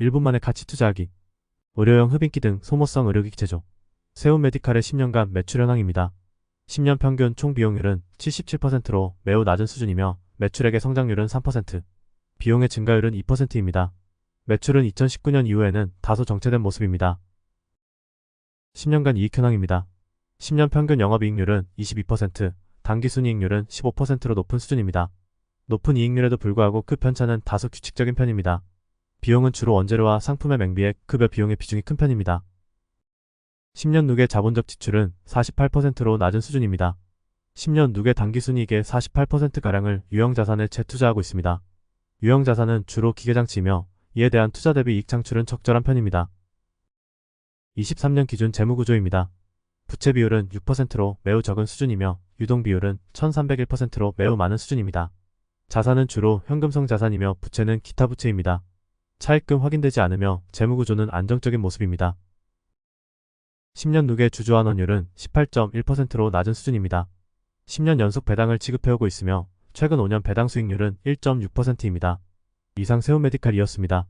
1분 만에 가치 투자하기. 의료용 흡인기 등 소모성 의료기기 제조. 세운 메디칼의 10년간 매출 현황입니다. 10년 평균 총 비용률은 77%로 매우 낮은 수준이며 매출액의 성장률은 3%, 비용의 증가율은 2%입니다. 매출은 2019년 이후에는 다소 정체된 모습입니다. 10년간 이익 현황입니다. 10년 평균 영업이익률은 22%, 당기순이익률은 15%로 높은 수준입니다. 높은 이익률에도 불구하고 그 편차는 다소 규칙적인 편입니다. 비용은 주로 원재료와 상품의 맹비에 급여 비용의 비중이 큰 편입니다. 10년 누계 자본적 지출은 48%로 낮은 수준입니다. 10년 누계 당기순이익의 48%가량을 유형자산에 재투자하고 있습니다. 유형자산은 주로 기계장치이며 이에 대한 투자 대비 이익 창출은 적절한 편입니다. 23년 기준 재무구조입니다. 부채 비율은 6%로 매우 적은 수준이며 유동 비율은 1301%로 매우 많은 수준입니다. 자산은 주로 현금성 자산이며 부채는 기타 부채입니다. 차입금 확인되지 않으며 재무구조는 안정적인 모습입니다. 10년 누계 주주환원율은 18.1%로 낮은 수준입니다. 10년 연속 배당을 지급해오고 있으며 최근 5년 배당 수익률은 1.6%입니다. 이상 세운 메디칼이었습니다.